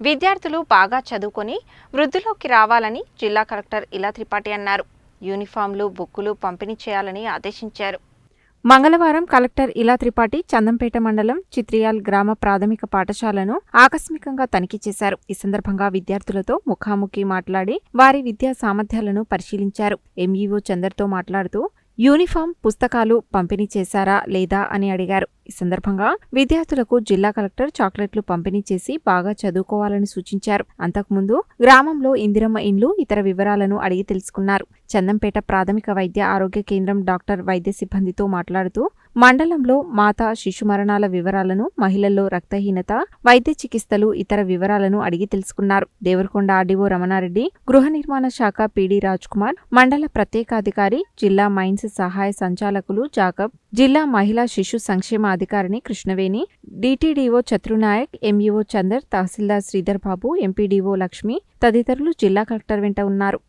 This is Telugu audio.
విద్యార్థులు బాగా చదువుకొని వృద్ధిలోకి రావాలని జిల్లా కలెక్టర్ ఇలా త్రిపాఠి అన్నారు. యూనిఫామ్లు బుక్కులు పంపిణీ చేయాలని ఆదేశించారు. మంగళవారం కలెక్టర్ ఇలా త్రిపాఠి చందంపేట మండలం చిత్రియాల్ గ్రామ ప్రాథమిక పాఠశాలను ఆకస్మికంగా తనిఖీ చేశారు. ఈ సందర్భంగా విద్యార్థులతో ముఖాముఖి మాట్లాడి వారి విద్యా సామర్థ్యాలను పరిశీలించారు. ఎంఈఓ చందర్తో మాట్లాడుతూ యూనిఫామ్ పుస్తకాలు పంపిణీ చేశారా లేదా? అని అడిగారు. ఈ సందర్భంగా విద్యార్థులకు జిల్లా కలెక్టర్ చాక్లెట్లు పంపిణీ చేసి బాగా చదువుకోవాలని సూచించారు. అంతకుముందు గ్రామంలో ఇందిరమ్మ ఇండ్లు ఇతర వివరాలను అడిగి తెలుసుకున్నారు. చందంపేట ప్రాథమిక వైద్య ఆరోగ్య కేంద్రం డాక్టర్ వైద్య సిబ్బందితో మాట్లాడుతూ మండలంలో మాతా శిశు మరణాల వివరాలను మహిళల్లో రక్తహీనత వైద్య చికిత్సలు ఇతర వివరాలను అడిగి తెలుసుకున్నారు. దేవరకొండ ఆర్డీఓ రమణారెడ్డి గృహ నిర్మాణ శాఖ పీడీ కుమార్ మండల ప్రత్యేకాధికారి జిల్లా మైన్స్ సహాయ సంచాలకులు జాకబ్ జిల్లా మహిళా శిశు సంక్షేమ అధికారిని Krishnaveni DTDO Chaturunayak MEO Chander tahsildar Sridhar Babu MPDO Lakshmi తదితరులు జిల్లా కలెక్టర్ వెంట ఉన్నారు.